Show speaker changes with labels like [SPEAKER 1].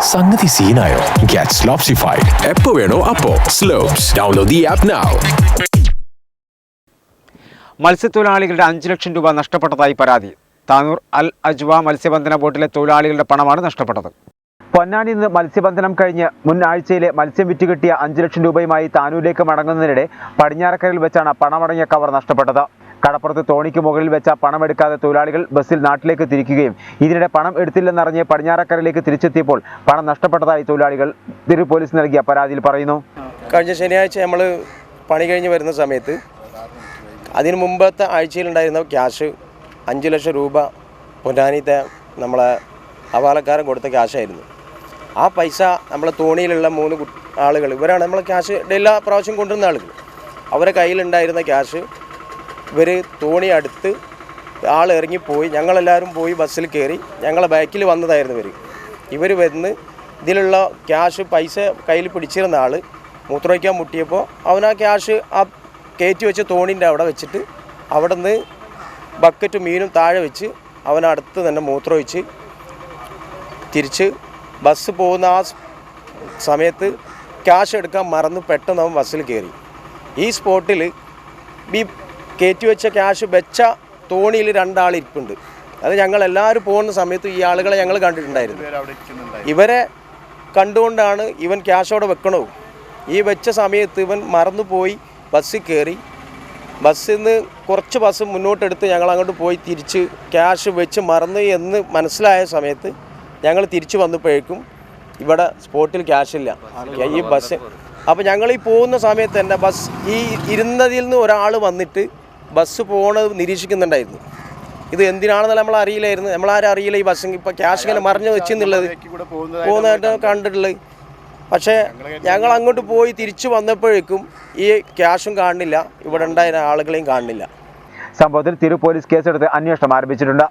[SPEAKER 1] സംഗതി സീനായോ? ഗെറ്റ് സ്ലോപ്സിഫൈഡ് എപ്പോ വേണോ അപ്പോ. Slops download the app now
[SPEAKER 2] മത്സ്യത്തൊഴിലാളികളുടെ അഞ്ച് ലക്ഷം രൂപ നഷ്ടപ്പെട്ടതായി പരാതി. താനൂർ അൽ അജ്വ മത്സ്യബന്ധന ബോട്ടിലെ തൊഴിലാളികളുടെ പണമാണ് നഷ്ടപ്പെട്ടത്. പൊന്നാനിൽ നിന്ന് മത്സ്യബന്ധനം കഴിഞ്ഞ് മുൻ ആഴ്ചയിലെ മത്സ്യം വിറ്റുകിട്ടിയ അഞ്ച് ലക്ഷം രൂപയുമായി താനൂരിലേക്ക് മടങ്ങുന്നതിനിടെ പടിഞ്ഞാറക്കരയിൽ വെച്ചാണ് പണമടങ്ങിയ കവർ നഷ്ടപ്പെട്ടത്. കടപ്പുറത്ത് തോണിക്ക് മുകളിൽ വെച്ച പണം എടുക്കാതെ തൊഴിലാളികൾ ബസ്സിൽ നാട്ടിലേക്ക് തിരിക്കുകയും ഇതിനിടെ പണം എടുത്തില്ലെന്നറിഞ്ഞ് പടിഞ്ഞാറക്കരയിലേക്ക് തിരിച്ചെത്തിയപ്പോൾ പണം നഷ്ടപ്പെട്ടതായി തൊഴിലാളികൾ തിരു പോലീസ് നൽകിയ പരാതിയിൽ പറയുന്നു.
[SPEAKER 3] കഴിഞ്ഞ ശനിയാഴ്ച നമ്മൾ പണി കഴിഞ്ഞ് വരുന്ന സമയത്ത് അതിന് മുമ്പത്തെ ആഴ്ചയിലുണ്ടായിരുന്ന ക്യാഷ് അഞ്ച് ലക്ഷം രൂപ പൊന്നാനിത്തെ നമ്മളെ അവാലക്കാരൻ കൊടുത്ത ക്യാഷായിരുന്നു. ആ പൈസ നമ്മളെ തോണിയിലുള്ള മൂന്ന് ആളുകൾ ഇവരാണ് നമ്മളെ ക്യാഷ് എല്ലാ പ്രാവശ്യം കൊണ്ടുവരുന്ന ആളുകൾ. അവരെ കയ്യിലുണ്ടായിരുന്ന ക്യാഷ് ഇവർ തോണി അടുത്ത് ആൾ ഇറങ്ങിപ്പോയി ഞങ്ങളെല്ലാവരും പോയി ബസ്സിൽ കയറി ഞങ്ങളെ ബാക്കിൽ വന്നതായിരുന്നു ഇവർ ഇവർ വന്ന് ഇതിലുള്ള ക്യാഷ് പൈസ കയ്യിൽ പിടിച്ചിരുന്ന ആൾ മൂത്രമൊഴിക്കാൻ മുട്ടിയപ്പോൾ അവനാ ക്യാഷ് ആ കയറ്റി വെച്ച തോണിന്റെ അവിടെ വെച്ചിട്ട് അവിടെ നിന്ന് ബക്കറ്റും മീനും താഴെ വെച്ച് അവൻ അടുത്ത് തന്നെ മൂത്രമൊഴിച്ച് തിരിച്ച് ബസ് പോകുന്ന ആ സമയത്ത് ക്യാഷ് എടുക്കാൻ മറന്ന് പെട്ടെന്ന് അവൻ ബസ്സിൽ കയറി ഈ സ്പോട്ടിൽ ഈ കയറ്റി വെച്ച ക്യാഷ് വെച്ച തോണിയിൽ രണ്ടാൾ ഇരിപ്പുണ്ട്. അത് ഞങ്ങൾ എല്ലാവരും പോകുന്ന സമയത്ത് ഈ ആളുകളെ ഞങ്ങൾ കണ്ടിട്ടുണ്ടായിരുന്നു. ഇവരെ കണ്ടുകൊണ്ടാണ് ഇവൻ ക്യാഷ് അവിടെ വെക്കണോ ഈ വെച്ച സമയത്ത് ഇവൻ മറന്നുപോയി ബസ്സിൽ കയറി. ബസ്സിൽ നിന്ന് കുറച്ച് ബസ് മുന്നോട്ടെടുത്ത് ഞങ്ങൾ അങ്ങോട്ട് പോയി തിരിച്ച് ക്യാഷ് വെച്ച് മറന്നു എന്ന് മനസ്സിലായ സമയത്ത് ഞങ്ങൾ തിരിച്ചു വന്നപ്പോഴേക്കും ഇവിടെ സ്പോട്ടിൽ ക്യാഷ് ഇല്ല. ഈ ബസ് അപ്പോൾ ഞങ്ങൾ ഈ പോകുന്ന സമയത്ത് തന്നെ ബസ് ഈ ഇരുന്നതിൽ നിന്ന് ഒരാൾ വന്നിട്ട് ബസ് പോണത് നിരീക്ഷിക്കുന്നുണ്ടായിരുന്നു. ഇത് എന്തിനാണെന്ന് നമ്മൾ അറിയില്ലായിരുന്നു. നമ്മളാരും അറിയില്ല ഈ ബസ് ഇപ്പൊ ക്യാഷ് ഇങ്ങനെ മറിഞ്ഞു വെച്ചെന്നുള്ളത്. പോകുന്നതായിട്ട് കണ്ടിട്ടുള്ളത്. പക്ഷേ ഞങ്ങൾ അങ്ങോട്ട് പോയി തിരിച്ചു വന്നപ്പോഴേക്കും ഈ ക്യാഷും കാണുന്നില്ല ഇവിടെ ഉണ്ടായിരുന്ന ആളുകളെയും കാണുന്നില്ല
[SPEAKER 2] സംഭവത്തിൽ തിരു പോലീസ് കേസെടുത്ത് അന്വേഷണം ആരംഭിച്ചിട്ടുണ്ട്.